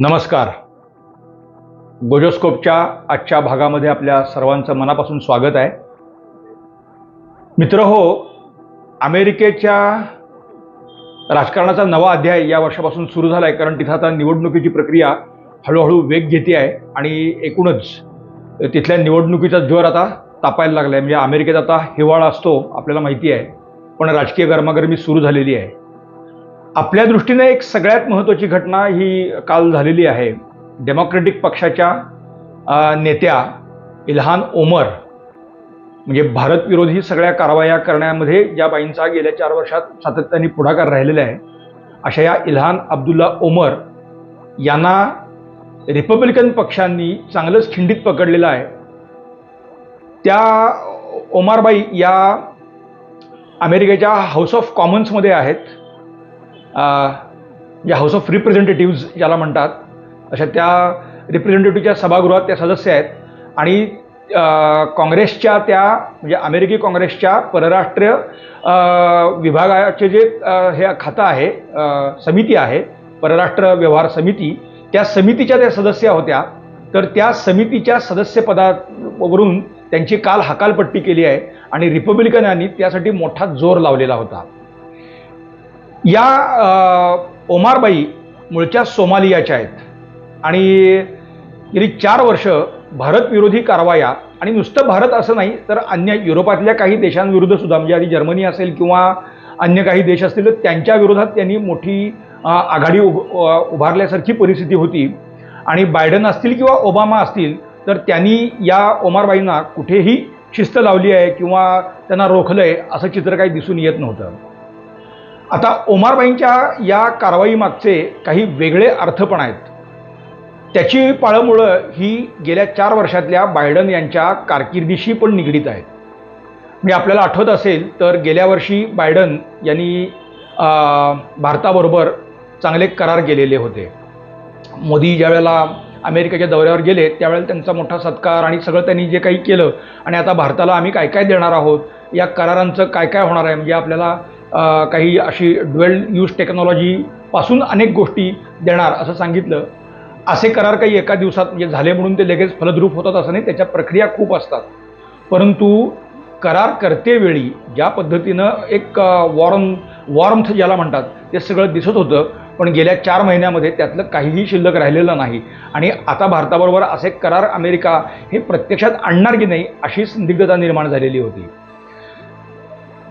नमस्कार. गोजोस्कोपच्या आजच्या भागामध्ये आपल्या सर्वांचं मनापासून स्वागत आहे. मित्र हो अमेरिकेच्या राजकारणाचा नवा अध्याय या वर्षापासून सुरू झाला आहे कारण तिथं आता निवडणुकीची प्रक्रिया हळूहळू वेग घेते आहे आणि एकूणच तिथल्या निवडणुकीचा जोर आता तापायला लागला आहे म्हणजे अमेरिकेत आता हिवाळा असतो आपल्याला माहिती आहे. पण राजकीय गरमागरमी सुरू झालेली आहे. आपल्या दृष्टीने एक सगळ्यात महत्त्वाची घटना ही काल झालेली आहे. डेमोक्रेटिक पक्षाच्या नेत्या इल्हान ओमर म्हणजे भारत विरोधी सगळ्या कारवाया करण्यामध्ये ज्या बाईंचा गेल्या चार वर्षात सातत्याने पुढाकार राहिलेला आहे अशा या इल्हान अब्दुल्ला ओमर यांना रिपब्लिकन पक्षांनी चांगलंच खिंडीत पकडलेलं आहे. त्या ओमारबाई या अमेरिकेच्या हाऊस ऑफ कॉमन्समध्ये आहेत. या हाऊस ऑफ रिप्रेझेंटेटिव्ज ज्याला म्हणतात अशा त्या रिप्रेझेंटेटिव्हच्या सभागृहात त्या सदस्य आहेत. आणि काँग्रेसच्या त्या म्हणजे अमेरिकी काँग्रेसच्या परराष्ट्र विभागाचे जे हे खातं आहे समिती आहे परराष्ट्र व्यवहार समिती त्या समितीच्या त्या सदस्य होत्या. तर त्या समितीच्या सदस्यपदावरून त्यांची काल हकालपट्टी केली आहे आणि रिपब्लिकनांनी त्यासाठी मोठा जोर लावलेला होता. या ओमारबाई मूळच्या सोमालियाच्या आहेत. आणि गेली चार वर्ष भारतविरोधी कारवाया आणि नुसतं भारत असं नाही तर अन्य युरोपातल्या काही देशांविरुद्ध सुद्धा म्हणजे आधी जर्मनी असेल किंवा अन्य काही देश असतील तर त्यांच्या विरोधात त्यांनी मोठी आघाडी उभ उभारल्यासारखी परिस्थिती होती. आणि बायडन असतील किंवा ओबामा असतील तर त्यांनी या ओमारबाईंना कुठेही शिस्त लावली आहे किंवा त्यांना रोखलं आहे असं चित्र काही दिसून येत नव्हतं. आता ओमारबाईंच्या या कारवाईमागचे काही वेगळे अर्थ पण आहेत. त्याची पाळंमुळं ही गेल्या चार वर्षातल्या बायडन यांच्या कारकिर्दीशी पण निगडीत आहेत. म्हणजे आपल्याला आठवत असेल तर गेल्या वर्षी बायडन यांनी भारताबरोबर चांगले करार केलेले होते. मोदी ज्यावेळेला अमेरिकेच्या दौऱ्यावर गेले त्यावेळेला त्यांचा मोठा सत्कार आणि सगळं त्यांनी जे काही केलं आणि आता भारताला आम्ही काय काय देणार आहोत या करारांचं काय काय होणार आहे म्हणजे आपल्याला काही अशी ड्वेल यूज टेक्नॉलॉजीपासून अनेक गोष्टी देणार असं सांगितलं. असे करार काही एका दिवसात म्हणजे झाले म्हणून ते लगेच फलद्रूप होतात असं नाही त्याच्या प्रक्रिया खूप असतात. परंतु करार करतेवेळी ज्या पद्धतीनं एक वॉर्म वॉर्मथ ज्याला म्हणतात ते सगळं दिसत होतं पण गेल्या चार महिन्यामध्ये त्यातलं काहीही शिल्लक राहिलेलं नाही. आणि आता भारताबरोबर असे करार अमेरिका हे प्रत्यक्षात आणणार की नाही अशी संदिग्धता निर्माण झालेली होती.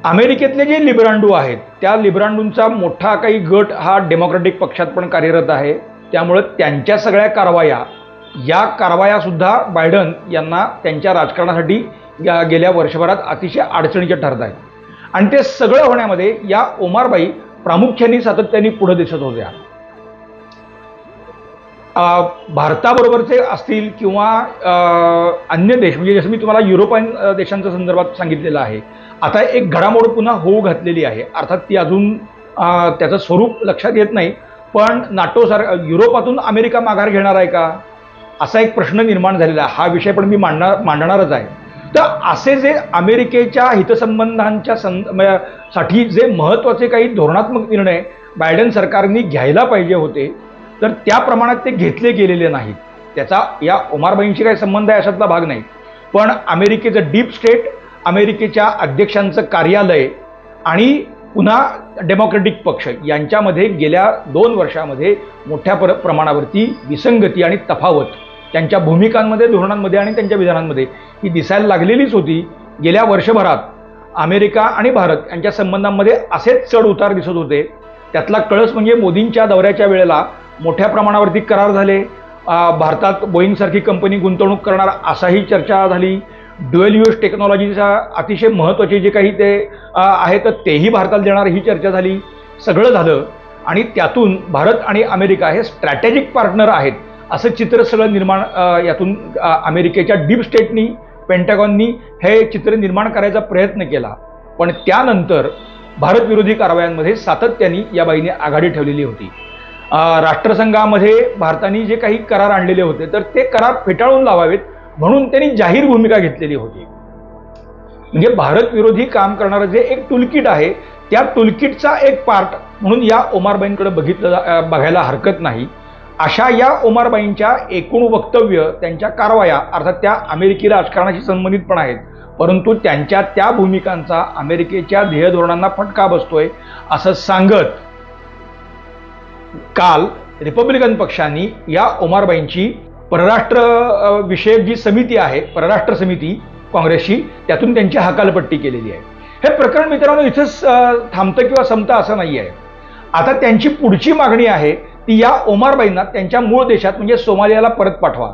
अमेरिकेतले जे लिब्रांडू आहेत त्या लिब्रांडूंचा मोठा काही गट हा डेमोक्रॅटिक पक्षात पण कार्यरत आहे. त्यामुळं त्यांच्या सगळ्या कारवाया या कारवायासुद्धा बायडन यांना त्यांच्या राजकारणासाठी या गेल्या वर्षभरात अतिशय अडचणीच्या ठरत आहेत. आणि ते सगळं होण्यामध्ये या ओमारबाई प्रामुख्याने सातत्याने पुढे दिसत होत्या. भारताबरोबरचे असतील किंवा अन्य देश म्हणजे जसं मी तुम्हाला युरोपियन देशांच्या संदर्भात सांगितलेलं आहे आता एक घडामोड पुन्हा होऊ घातलेली आहे. अर्थात ती अजून त्याचं स्वरूप लक्षात येत नाही. पण नाटोसार युरोपातून अमेरिका माघार घेणार आहे का? असा एक प्रश्न निर्माण झालेला हा विषय पण मी मांडणार मांडणारच आहे. तर असे जे अमेरिकेच्या हितसंबंधांच्या सं साठी जे महत्त्वाचे काही धोरणात्मक निर्णय बायडन सरकारने घ्यायला पाहिजे होते तर त्या प्रमाणात ते घेतले गेलेले नाहीत. त्याचा या ओमारबाईंशी काही संबंध आहे अशातला भाग नाही. पण अमेरिकेचं डीप स्टेट अमेरिकेच्या अध्यक्षांचं कार्यालय आणि पुन्हा डेमोक्रेटिक पक्ष यांच्यामध्ये गेल्या दोन वर्षामध्ये मोठ्या पर प्रमाणावरती विसंगती आणि तफावत त्यांच्या भूमिकांमध्ये धोरणांमध्ये आणि त्यांच्या विधानांमध्ये ही दिसायला लागलेलीच होती. गेल्या वर्षभरात अमेरिका आणि भारत यांच्या संबंधांमध्ये असेच चढ उतार दिसत होते. त्यातला कळस म्हणजे मोदींच्या दौऱ्याच्या वेळेला मोठ्या प्रमाणावरती करार झाले. भारतात बोईंगसारखी कंपनी गुंतवणूक करणार असाही चर्चा झाली. ड्युएल यूज टेक्नॉलॉजीचा अतिशय महत्त्वाचे जे काही ते आहे तर तेही भारताला देणार ही चर्चा झाली. सगळं झालं आणि त्यातून भारत आणि अमेरिका हे स्ट्रॅटेजिक पार्टनर आहेत असं चित्र सगळं निर्माण यातून अमेरिकेच्या डीप स्टेटनी पेंटागॉननी हे चित्र निर्माण करायचा प्रयत्न केला. पण त्यानंतर भारतविरोधी कारवायांमध्ये सातत्याने या बाईने आघाडी ठेवलेली होती. राष्ट्रसंघामध्ये भारताने जे काही करार आणलेले होते तर ते करार फेटाळून लावावेत म्हणून त्यांनी जाहीर भूमिका घेतलेली होती. म्हणजे भारत विरोधी काम करणारं जे एक टुलकिट आहे त्या टुलकिटचा एक पार्ट म्हणून या ओमारबाईंकडे बघितलं बघायला हरकत नाही. अशा या ओमारबाईंच्या एकूण वक्तव्य त्यांच्या कारवाया अर्थात त्या अमेरिकी राजकारणाशी संबंधित पण आहेत परंतु त्यांच्या त्या भूमिकांचा अमेरिकेच्या ध्येयधोरणांना फटका बसतोय असं सांगत काल रिपब्लिकन पक्षांनी या ओमारबाईंची परराष्ट्र विषयक जी समिती आहे परराष्ट्र समिती काँग्रेसची त्यातून त्यांची हकालपट्टी केलेली आहे. हे प्रकरण मित्रांनो इथंच थांबतं किंवा संपतं असं नाही आहे. आता त्यांची पुढची मागणी आहे ती या ओमारबाईंना त्यांच्या मूळ देशात म्हणजे सोमालियाला परत पाठवा.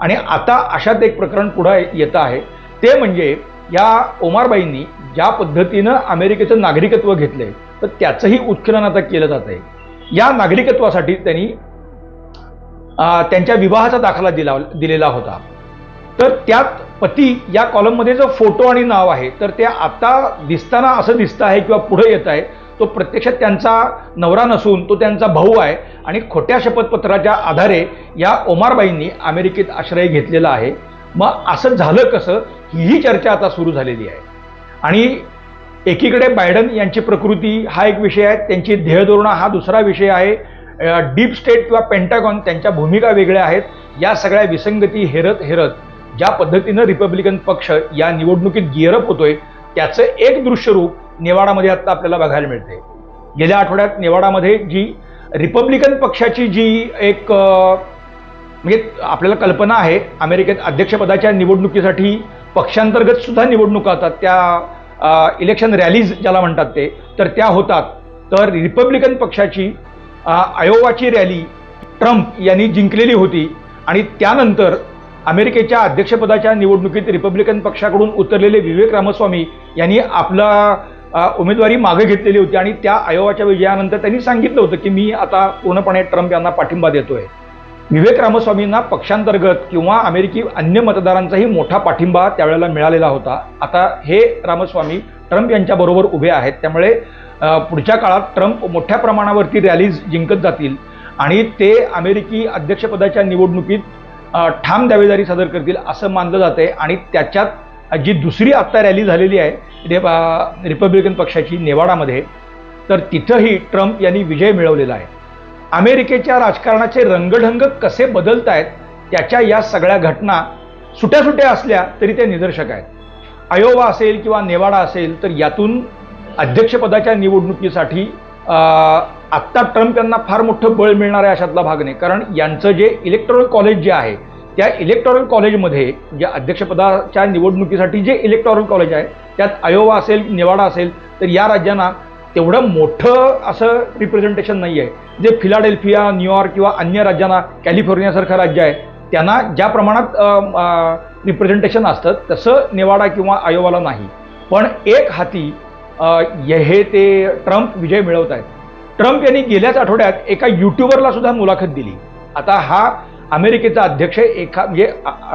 आणि आता अशात एक प्रकरण पुढं येतं आहे ते म्हणजे या ओमारबाईंनी ज्या पद्धतीनं अमेरिकेचं नागरिकत्व घेतलंय तर त्याचंही उत्खनन आता केलं जात आहे या नागरिकत्वासाठी त्यांनी त्यांच्या विवाहाचा दाखला दिला दिलेला होता. तर त्यात पती या कॉलममध्ये जो फोटो आणि नाव आहे तर ते आता दिसताना असं दिसतं आहे किंवा पुढे येत आहे तो प्रत्यक्षात त्यांचा नवरा नसून तो त्यांचा भाऊ आहे आणि खोट्या शपथपत्राच्या आधारे या ओमारबाईंनी अमेरिकेत आश्रय घेतलेला आहे. मग असं झालं कसं? हीही चर्चा आता सुरू झालेली आहे. आणि एकीकडे बायडन यांची प्रकृती हा एक विषय आहे त्यांची ध्येयधोरणं हा दुसरा विषय आहे. डीप स्टेट किंवा पेंटागॉन त्यांच्या भूमिका वेगळ्या आहेत. या सगळ्या विसंगती हेरत हेरत ज्या पद्धतीनं रिपब्लिकन पक्ष या निवडणुकीत गिअरअप होतोय त्याचं एक दृश्यरूप नेवाडामध्ये आता आपल्याला बघायला मिळते गेल्या आठवड्यात नेवाडामध्ये जी रिपब्लिकन पक्षाची जी एक म्हणजे आपल्याला कल्पना आहे अमेरिकेत अध्यक्षपदाच्या निवडणुकीसाठी पक्षांतर्गत सुद्धा निवडणुका होतात त्या इलेक्शन रॅलीज ज्याला म्हणतात ते तर त्या होतात. तर रिपब्लिकन पक्षाची आयोवाची रॅली ट्रम्प यांनी जिंकलेली होती आणि त्यानंतर अमेरिकेच्या अध्यक्षपदाच्या निवडणुकीत रिपब्लिकन पक्षाकडून उतरलेले विवेक रामस्वामी यांनी आपला उमेदवारी मागे घेतलेली होती आणि त्या आयोवाच्या विजयानंतर त्यांनी सांगितलं होतं की मी आता पूर्णपणे ट्रम्प यांना पाठिंबा देतोय. विवेक रामस्वामींना पक्षांतर्गत किंवा अमेरिकी अन्य मतदारांचाही मोठा पाठिंबा त्यावेळेला मिळालेला होता. आता हे रामस्वामी ट्रम्प यांच्याबरोबर उभे आहेत. त्यामुळे पुढच्या काळात ट्रम्प मोठ्या प्रमाणावरती रॅलीज जिंकत जातील आणि ते अमेरिकी अध्यक्षपदाच्या निवडणुकीत ठाम दावेदारी सादर करतील असं मानलं जात आहे आणि त्याच्यात जी दुसरी आत्ता रॅली झालेली आहे रे- रिपब्लिकन पक्षाची नेवाडामध्ये तर तिथंही ट्रम्प यांनी विजय मिळवलेला आहे. अमेरिकेच्या राजकारणाचे रंगढंग कसे बदलत आहेत त्याच्या या सगळ्या घटना सुट्या सुट्या असल्या तरी ते निदर्शक आहेत. अयोवा असेल किंवा नेवाडा असेल तर यातून अध्यक्षपदाच्या निवडणुकीसाठी आत्ता ट्रम्प यांना फार मोठं बळ मिळणार आहे अशातला भाग नाही. कारण यांचं जे इलेक्टोरल कॉलेज जे आहे त्या इलेक्टोरल कॉलेजमध्ये जे अध्यक्षपदाच्या निवडणुकीसाठी जे इलेक्टोरल कॉलेज आहे त्यात अयोवा असेल नेवाडा असेल तर या राज्यांना तेवढं मोठं असं रिप्रेझेंटेशन नाही आहे जे फिलाडेल्फिया न्यूयॉर्क किंवा अन्य राज्यांना कॅलिफोर्नियासारखं राज्य आहे त्यांना ज्या प्रमाणात रिप्रेझेंटेशन असतं तसं नेवाडा किंवा आयोवाला नाही. पण एक हाती हे ते ट्रम्प विजय मिळवत आहेत. ट्रम्प यांनी गेल्याच आठवड्यात एका युट्यूबरला सुद्धा मुलाखत दिली. आता हा अमेरिकेचा अध्यक्ष एका म्हणजे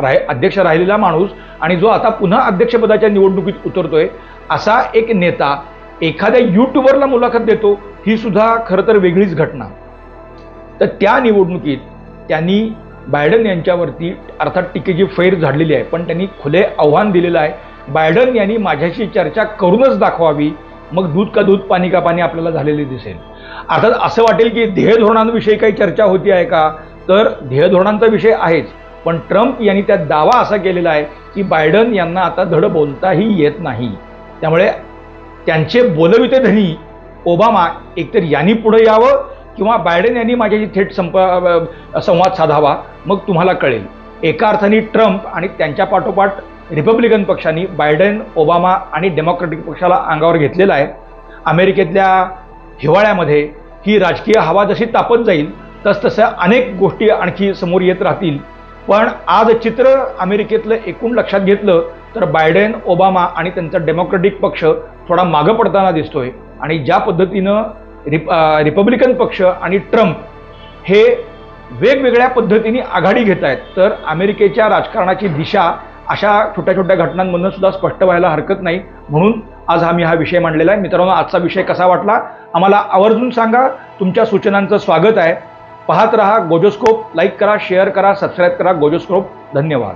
राह अध्यक्ष राहिलेला माणूस आणि जो आता पुन्हा अध्यक्षपदाच्या निवडणुकीत उतरतोय असा एक नेता एखाद्या युट्यूबरला मुलाखत देतो ही सुद्धा खरं तर वेगळीच घटना. तर त्या निवडणुकीत त्यांनी बायडन यांच्यावरती अर्थात टीकेची फैर झाडलेली आहे. पण त्यांनी खुले आव्हान दिलेलं आहे. बायडन यांनी माझ्याशी चर्चा करूनच दाखवावी. मग दूध का दूध पाणी का पाणी आपल्याला झालेले दिसेल. अर्थात असं वाटेल की ध्येय धोरणांविषयी काही चर्चा होती आहे का? तर ध्येय धोरणांचा विषय आहेच. पण ट्रम्प यांनी त्यात दावा असा केलेला आहे की बायडन यांना आता धड बोलताही येत नाही. त्यामुळे त्यांचे बोलविते धनी ओबामा एकतर यांनी पुढे यावं किंवा बायडेन यांनी माझ्याशी थेट संप संवाद साधावा मग तुम्हाला कळेल. एका अर्थाने ट्रम्प आणि त्यांच्या पाठोपाठ रिपब्लिकन पक्षांनी बायडेन ओबामा आणि डेमोक्रॅटिक पक्षाला अंगावर घेतलेला आहे. अमेरिकेतल्या हिवाळ्यामध्ये ही राजकीय हवा जशी तापत जाईल तसतशा अनेक गोष्टी आणखी समोर येत राहतील. पण आज चित्र अमेरिकेतलं एकूण लक्षात घेतलं तर बायडेन ओबामा आणि त्यांचा डेमोक्रेटिक पक्ष थोडा मागं पडताना दिसतोय. आणि ज्या पद्धतीनं रिप रिपब्लिकन पक्ष आणि ट्रम्प हे वेगवेगळ्या पद्धतीने आघाडी घेत आहेत. तर अमेरिकेच्या राजकारणाची दिशा अशा छोट्या छोट्या घटनांमधून सुद्धा स्पष्ट व्हायला हरकत नाही. म्हणून आज आम्ही हा विषय मांडलेला आहे. मित्रांनो आजचा विषय कसा वाटला? आम्हाला आवर्जून सांगा. तुमच्या सूचनांचं स्वागत आहे. पाहत रहा गोजोस्कोप लाईक करा शेअर करा सबस्क्राईब करा गोजोस्कोप धन्यवाद.